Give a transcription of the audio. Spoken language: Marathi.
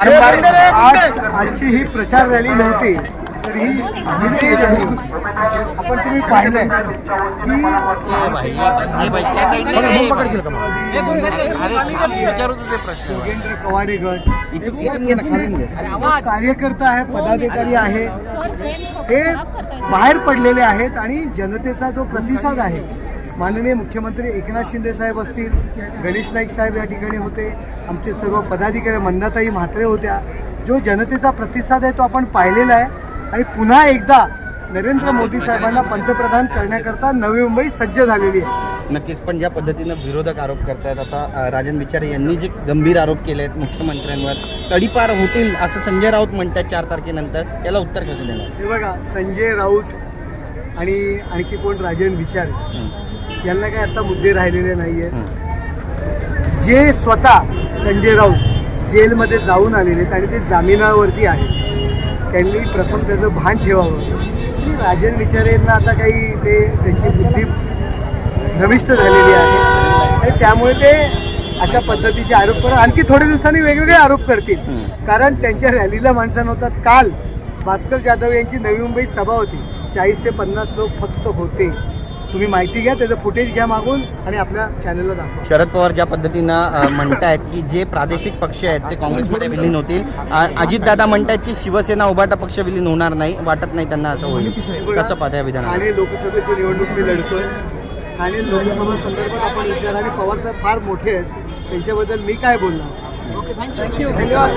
आज आजची ही प्रचार रॅली नव्हती तर ही विजयी रॅली आपण तुम्ही पाहिलंय की योगेंद्र कवाडे गट कार्यकर्ता आहे पदाधिकारी आहे हे बाहेर पडलेले आहेत आणि जनतेचा जो प्रतिसाद आहे माननीय मुख्यमंत्री एकनाथ शिंदे साहेब असतील गणेश नाईक साहेब या ठिकाणी होते आमचे सर्व पदाधिकारी मंदाताई म्हात्रे होत्या. जो जनतेचा प्रतिसाद आहे तो आपण पाहिलेला आहे. आणि पुन्हा एकदा नरेंद्र मोदी साहेबांना पंतप्रधान करण्याकरता नवी मुंबई सज्ज झालेली आहे. नक्कीच पण ज्या पद्धतीनं विरोधक आरोप करतायत आता राजन विचारे यांनी जे गंभीर आरोप केले आहेत मुख्यमंत्र्यांवर तडीपार होतील असं संजय राऊत म्हणतात चार तारखेनंतर याला उत्तर कसं देणार? हे बघा संजय राऊत आणि आणखी कोण? राजन विचारे यांना काय आता मुद्दे राहिलेले नाही आहेत. जे स्वतः संजय राऊत जेलमध्ये जाऊन आलेले आहेत आणि ते जामिनावरती आहेत. त्यांनी प्रथम त्याचं भान ठेवावं. की राजन विचारेंना आता काही ते त्यांची बुद्धी नविष्ट झालेली आहे. आणि त्यामुळे ते अशा पद्धतीचे आरोप करत आणखी थोड्या दिवसांनी वेगवेगळे आरोप करतील. कारण त्यांच्या रॅलीला माणसं नव्हतात. काल भास्कर जाधव यांची नवी मुंबईत सभा होती. चाळीस ते पन्नास लोक फक्त होते. तुम्ही माहिती घ्या त्याचं फुटेज घ्या मागून आणि आपल्या चॅनलला दाखवा. शरद पवार ज्या पद्धतीनं म्हणतायत की जे प्रादेशिक पक्ष आहेत ते काँग्रेसमध्ये विलीन होतील. अजितदादा म्हणतायत की शिवसेना उभाटा पक्ष विलीन होणार नाही वाटत नाही त्यांना असं होईल. कसं पाहता या विधानाला? ठाणे लोकसभेची निवडणूक मी लढतोय. ठाणे लोकसभा संदर्भात आपण विचार आणि पवार साहेब फार मोठे आहेत. त्यांच्याबद्दल मी काय बोलणार? ओके थँक्यू धन्यवाद.